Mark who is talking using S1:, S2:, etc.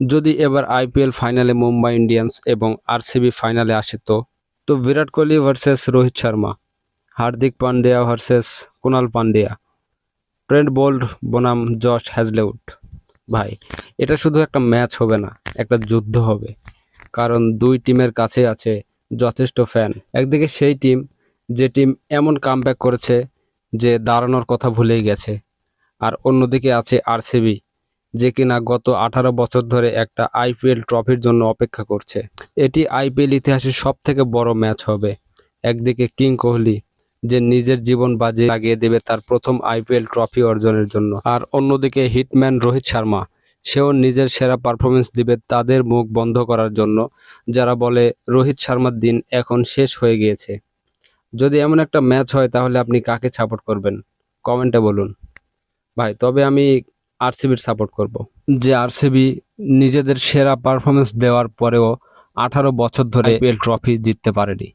S1: যদি এবার আইপিএল ফাইনালে মুম্বাই ইন্ডিয়ান্স এবং আরসিবি ফাইনালে আসে তো? তো Virat Kohli versus Rohit Sharma, Hardik Pandya versus Krunal Pandya, Trent Boult বনাম জশ হ্যাজলেউড। ভাই, এটা শুধু একটা ম্যাচ হবে না, একটা যুদ্ধ হবে। কারণ দুই টিমের কাছে আছে যথেষ্ট ফ্যান। একদিকে সেই টিম, যে টিম এমন কামব্যাক করেছে যে দাঁড়ানোর কথা ভুলেই গেছে। আর অন্যদিকে আছে আরসিবি যে কিনা গত আঠারো বছর ধরে একটা আইপিএল ট্রফির জন্য অপেক্ষা করছে। এটি আইপিএল ইতিহাসের সব থেকে বড় ম্যাচ হবে। একদিকে কিং কোহলি, যে নিজের জীবন বাজে লাগিয়ে দেবে তার প্রথম আইপিএল ট্রফি অর্জনের জন্য। আর অন্যদিকে হিটম্যান রোহিত শর্মা, সেও নিজের সেরা পারফরমেন্স দিবে তাদের মুখ বন্ধ করার জন্য, যারা বলে রোহিত শর্মার দিন এখন শেষ হয়ে গিয়েছে। যদি এমন একটা ম্যাচ হয় তাহলে আপনি কাকে সাপোর্ট করবেন? কমেন্টে বলুন। ভাই, তবে আমি আরসিবির সাপোর্ট করব। যে আরসিবি নিজেদের সেরা পারফরমেন্স দেওয়ার পরেও আঠারো বছর ধরে আইপিএল ট্রফি জিততে পারেনি।